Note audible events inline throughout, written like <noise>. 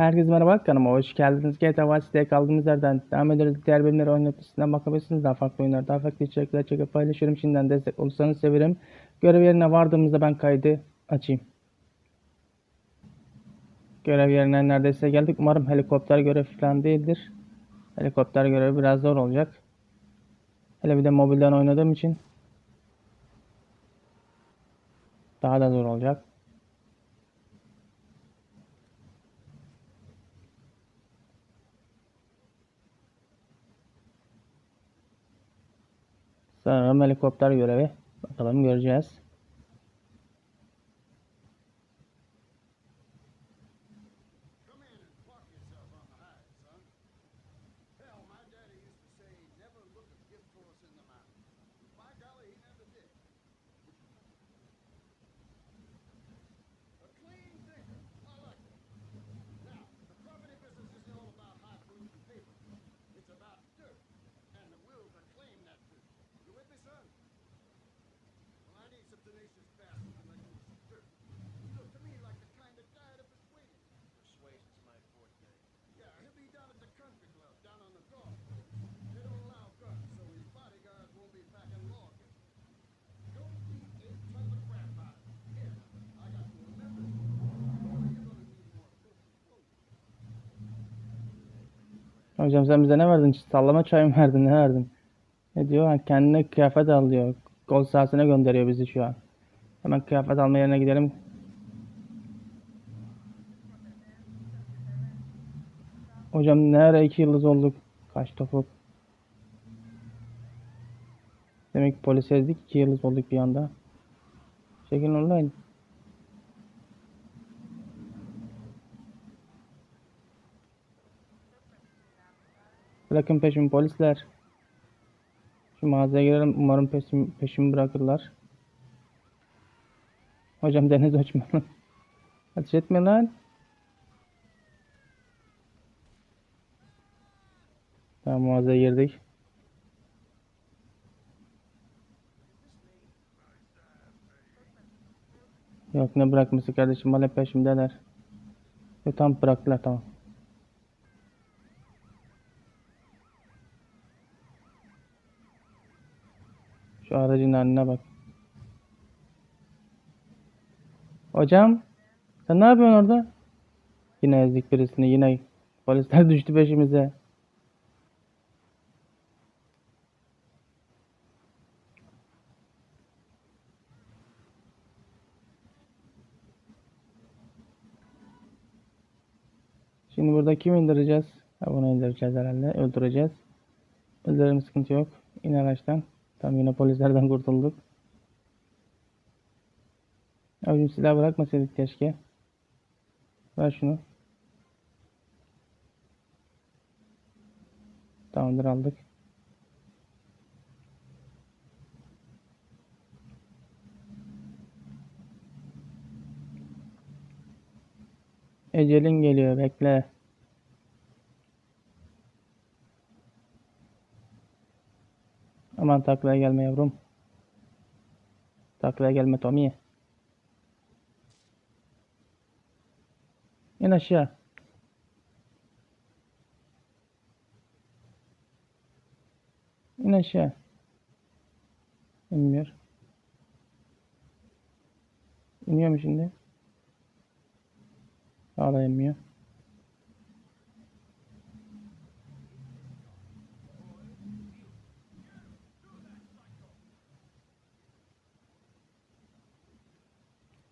Herkese merhaba kanalıma hoş geldiniz. GTA Vice City'ye kaldığımız yerden devam ediyoruz. Diğer bölümleri oynatısından bakabilirsiniz. Daha farklı oyunlar, daha farklı içerikler çekip paylaşıyorum. Şimdiden destek olursanız sevinirim. Görev yerine vardığımızda ben kaydı açayım. Görev yerine neredeyse geldik. Umarım helikopter görevi falan değildir. Helikopter görevi biraz zor olacak. Hele bir de mobilden oynadığım için daha da zor olacak. Sanırım helikopter görevi. Bakalım göreceğiz. Tenacious bastards to make some dirt. You look to me like the kind of guy to persuade him. Persuasion's my forte. Yeah, he'll be down at the country club, down on the golf course. They don't allow guns, so his bodyguards won't be packing law against him. Don't beat eight tons of crap out of him. Here, I got you a member. Well, you're gonna need more filthy clothes. Hocam sen bize ne verdin? Sallama çay mı verdin? Ne verdin? Ne diyor? Ha, kendine kıyafet al diyor. Gol sahasına gönderiyor bizi şu an. Hemen kıyafet alma yerine gidelim. Hocam ne ara iki yıldız olduk? Kaç topuk? Demek ki polis ezdik iki yıldız olduk bir anda. Şekil online. Bırakın peşimi polisler. Şu mağazaya girelim. Umarım peşimi, peşimi bırakırlar. Hocam deniz uçmayalım. <laughs> Ateş etme lan. Tamam mağazaya girdik. Yok ne bırakması kardeşim hala peşimdeler. Yok tam bıraktılar tamam. Şu aracın haline bak. Hocam sen ne yapıyorsun orada? Yine ezdik birisini yine polisler <laughs> düştü peşimize. Şimdi burada kim indireceğiz? Ha, bunu indireceğiz herhalde. Öldüreceğiz. Öldürelim sıkıntı yok. İn araçtan. Tam yine polislerden kurtulduk. Abicim silah bırakmasaydık keşke. Ver şunu. Tamamdır aldık. Ecelin geliyor bekle. Aman taklaya gelme yavrum. Taklaya gelme Tommy. İn aşağı. İn aşağı. İnmiyor. İniyor mu şimdi? Hala inmiyor.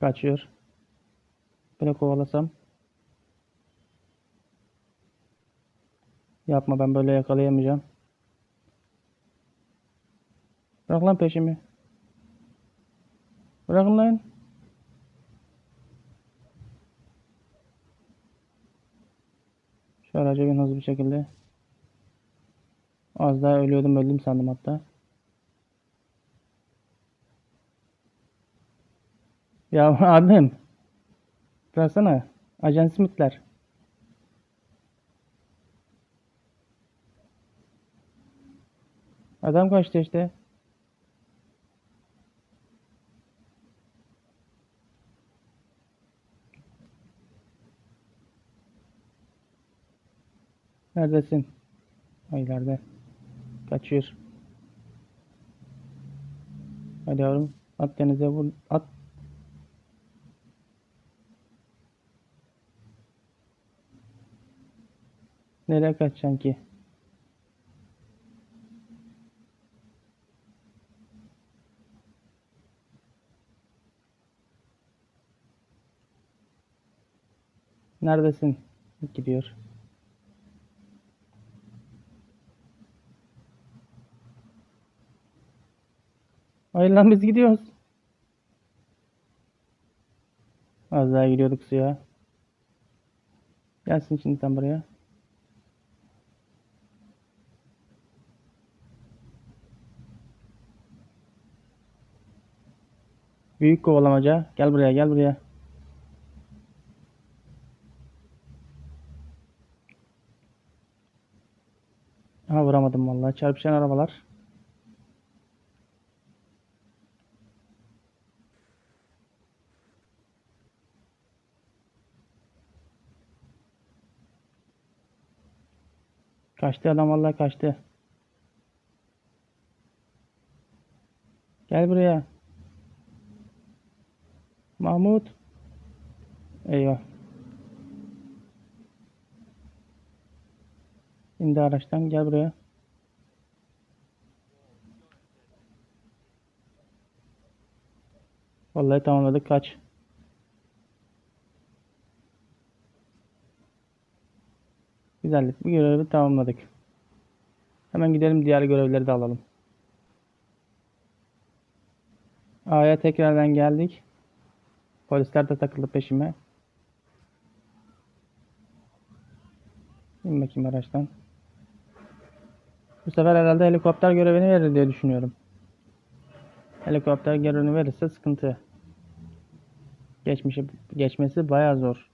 Kaçıyor. Böyle kovalasam. Yapma ben böyle yakalayamayacağım. Bırak lan peşimi. Bırakın lan. Şu araca bin hızlı bir şekilde. Az daha ölüyordum öldüm sandım hatta. Ya <laughs> abim. Bıraksana. Ajan Smith'ler. Adam kaçtı işte. Neredesin? Ay ileride. Kaçıyor. Hadi yavrum. At denize vur. At. Nereye kaçacaksın ki? Neredesin? Gidiyor. Hayır lan biz gidiyoruz. Az daha gidiyorduk suya. Gelsin şimdi sen buraya. Büyük kovalamaca. Gel buraya gel buraya. Ha vuramadım vallahi. Çarpışan arabalar. Kaçtı adam vallahi kaçtı. Gel buraya. Mahmut. Eyvah. İndi araçtan gel buraya. Vallahi tamamladık kaç. Güzellik. Bu görevi tamamladık. Hemen gidelim diğer görevleri de alalım. A'ya tekrardan geldik. Polisler de takıldı peşime. İn bakayım araçtan. Bu sefer herhalde helikopter görevini verir diye düşünüyorum. Helikopter görevini verirse sıkıntı. Geçmişi, geçmesi bayağı zor.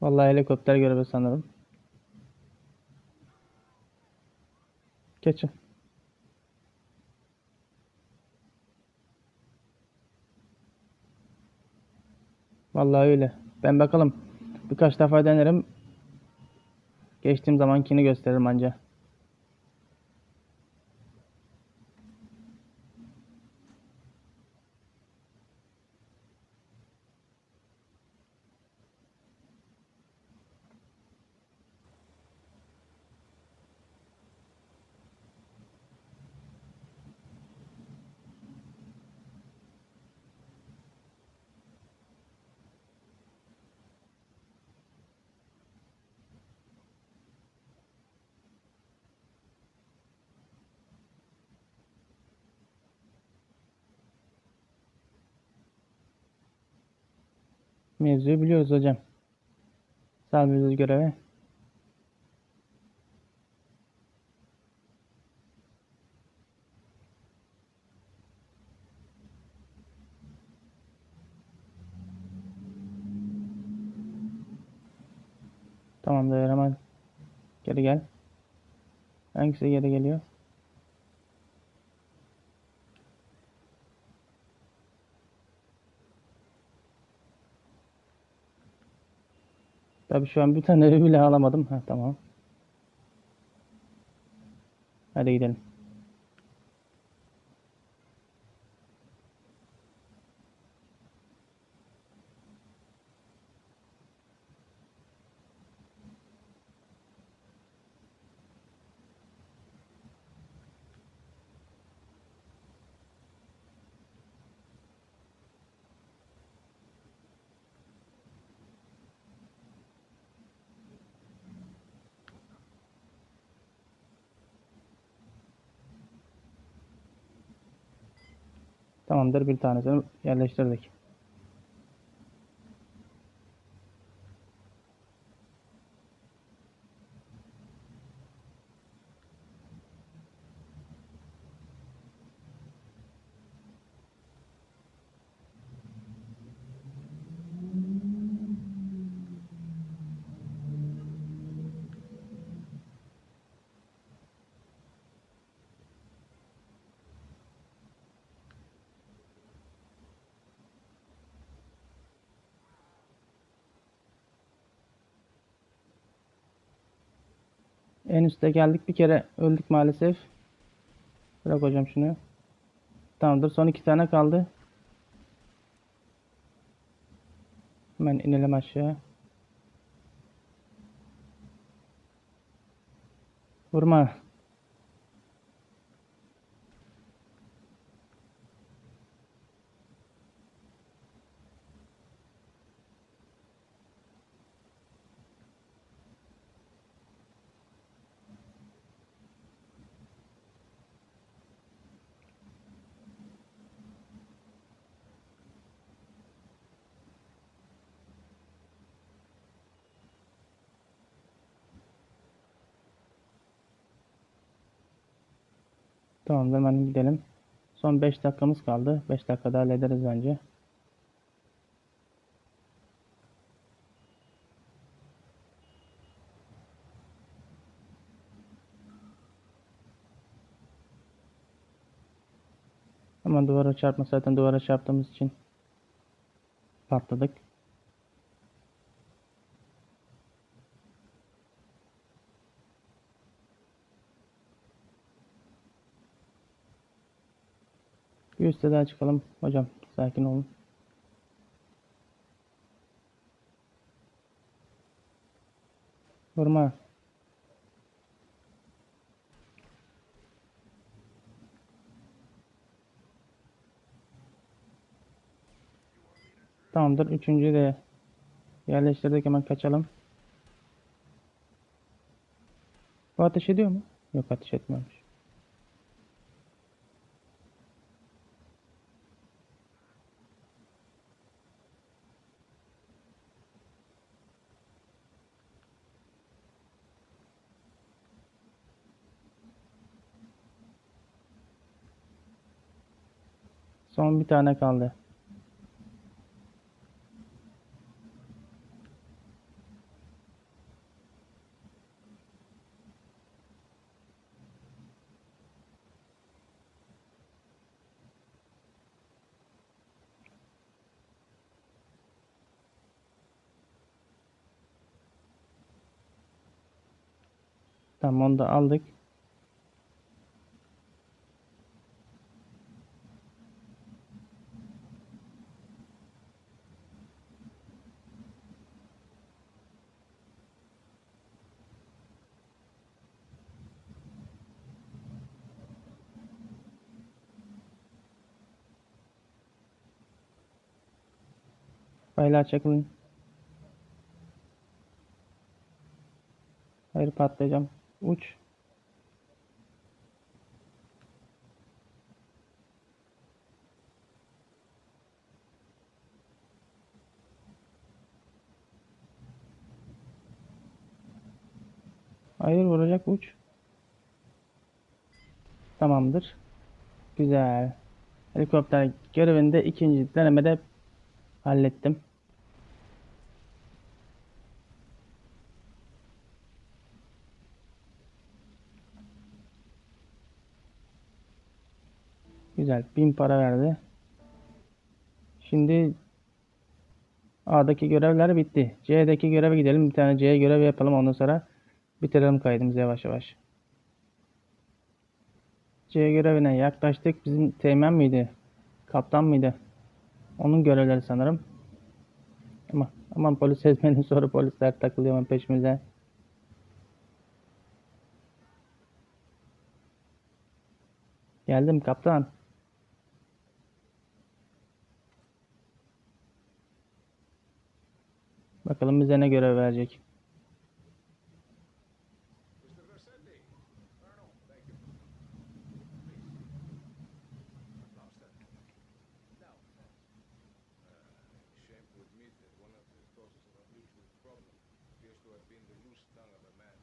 Vallahi helikopter görevi sanırım. Geçin. Vallahi öyle. Ben bakalım. Birkaç defa denerim. Geçtiğim zamankini gösteririm anca. Mevzuyu biliyoruz hocam. Salmıyoruz göreve. Tamamdır hemen geri gel. Hangisi geri geliyor? Tabii şu an bir tane bile alamadım. Ha tamam. Hadi gidelim. Tamamdır bir tanesini yerleştirdik. En üste geldik. Bir kere öldük maalesef. Bırak hocam şunu. Tamamdır. Son iki tane kaldı. Hemen inelim aşağı. Vurma. Tamam hemen gidelim. Son 5 dakikamız kaldı. 5 dakikada hallederiz bence. Ama duvara çarpma zaten duvara çarptığımız için patladık. Bir üste daha çıkalım. Hocam sakin olun. Vurma. Tamamdır. Üçüncüyü de yerleştirdik. Hemen kaçalım. Bu ateş ediyor mu? Yok ateş etmiyormuş. Son bir tane kaldı. Tamam onu da aldık. Çakılın. Hayır patlayacağım. Uç. Hayır vuracak uç. Tamamdır. Güzel. Helikopter görevini de ikinci denemede hallettim. Güzel. 1000 para verdi. Şimdi A'daki görevler bitti. C'deki göreve gidelim. Bir tane C görevi yapalım. Ondan sonra bitirelim kaydımızı yavaş yavaş. C görevine yaklaştık. Bizim teğmen miydi? Kaptan mıydı? Onun görevleri sanırım. Ama aman polis ezmenin sonra polisler takılıyor hemen peşimize. Geldim kaptan. Bakalım bize ne görev verecek. appears to have been the loose tongue of a man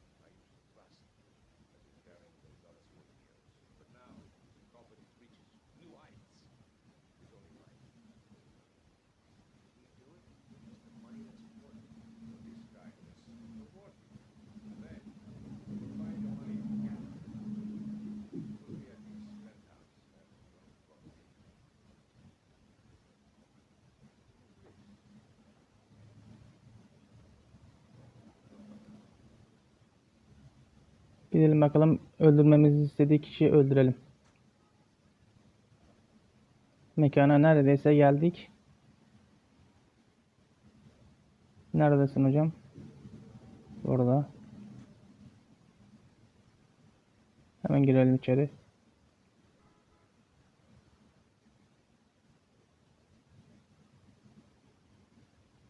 Gidelim bakalım öldürmemizi istediği kişiyi öldürelim. Mekana neredeyse geldik. Neredesin hocam? Orada. Hemen girelim içeri.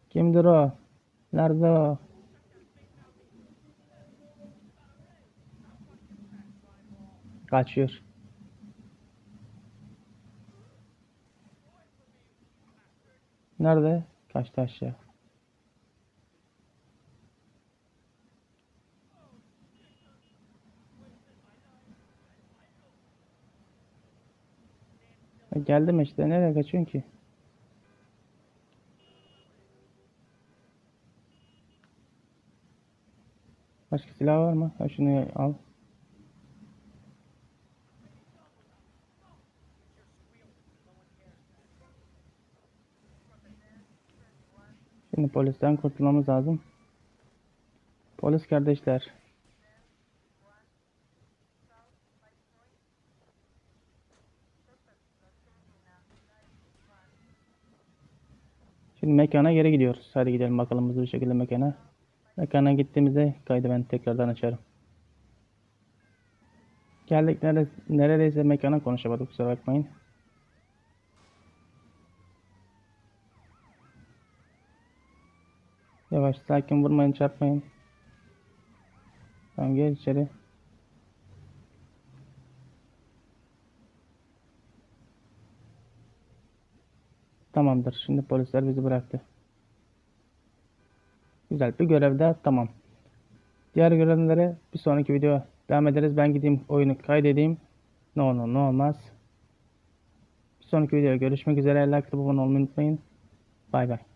Kimdir o? Nerede o? Kaçıyor. Nerede? Kaçtı aşağı. E, Geldim işte. Nereye kaçıyorsun ki? Başka silah var mı? Ha şunu al. Şimdi polisten kurtulmamız lazım. Polis kardeşler. Şimdi mekana geri gidiyoruz. Hadi gidelim bakalım hızlı bir şekilde mekana. Mekana gittiğimizde kaydı ben tekrardan açarım. Geldik nere neredeyse mekana konuşamadık kusura bakmayın. Yavaş sakin vurmayın çarpmayın. Tamam gel içeri. Tamamdır. Şimdi polisler bizi bıraktı. Güzel bir görev daha tamam. Diğer görevlere bir sonraki video devam ederiz. Ben gideyim oyunu kaydedeyim. Ne olur ne olmaz. Bir sonraki videoda görüşmek üzere. Like abone olmayı unutmayın. Bay bay.